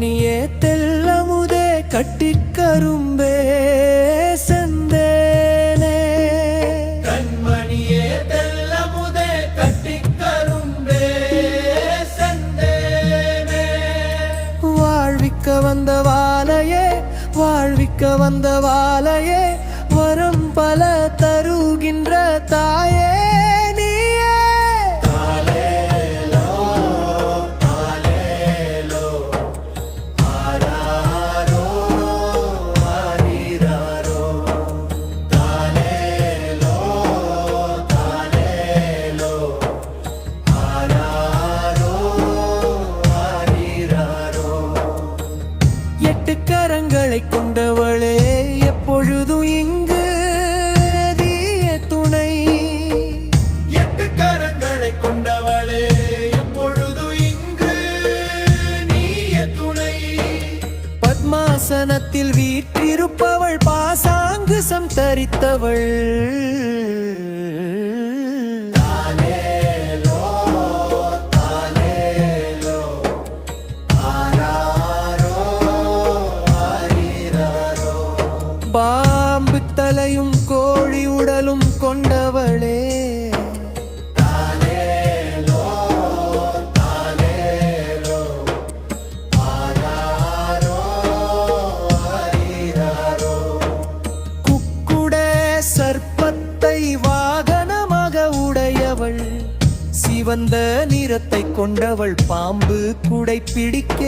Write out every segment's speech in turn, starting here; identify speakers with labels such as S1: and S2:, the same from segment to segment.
S1: கண்மணியே தெல்லமுதே கட்டிக்கரும்பே செந்தேனே.
S2: கண்மணியே தெல்லமுதே கட்டிக்கரும்பே செந்தேனே.
S1: வாழ்விக்க வந்த வாழையே வாழ்விக்க வந்த வாழையே வரம் பல தருகின்ற தாயே. கொண்டவளே
S2: எப்பொழுது இங்கு நீய துணை?
S1: பத்மாசனத்தில் வீற்றிருப்பவள் பாசாங்கு சம்தரித்தவள் பாம்பு தலையும் கோழி உடலும் கொண்டவளே. வந்த நிறத்தை கொண்டவள் பாம்பு குடை பிடிக்க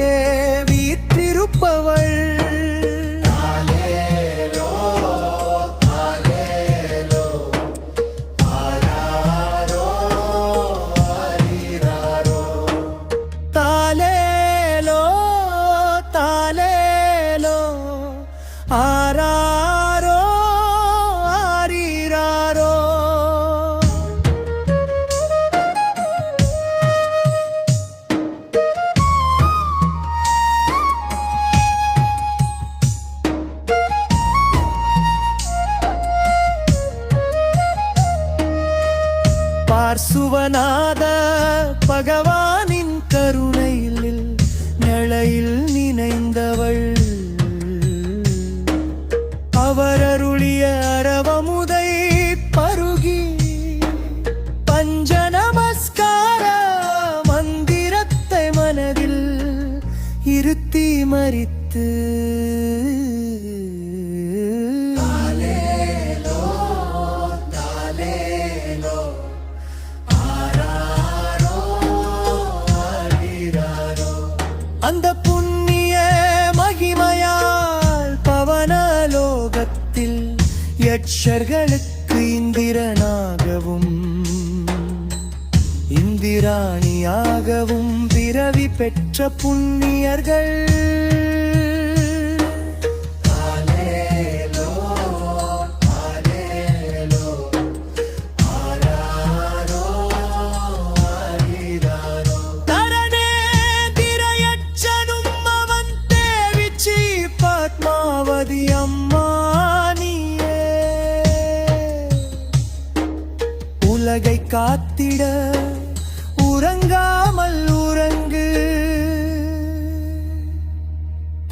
S1: வீற்றிருப்பவள். பார்சுவநாத பகவானின் கருணையில் நிலையில் நினைந்தவள். அவர் அருளிய அரவமுதை பருகி பஞ்ச நமஸ்கார மந்திரத்தை மனதில் இருத்தி மறித்து.
S2: தாலேலோ
S1: அந்த புண்ணிய மகிமையால் பவனலோகத்தில் யட்சர்களுக்கு இந்திரனாகவும் இந்திராணியாகவும் பிறவி பெற்ற புண்ணியர்கள். உலகை காத்திட உறங்காமல் உறங்கு.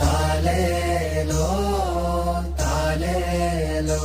S1: தாலேலோ தாலேலோ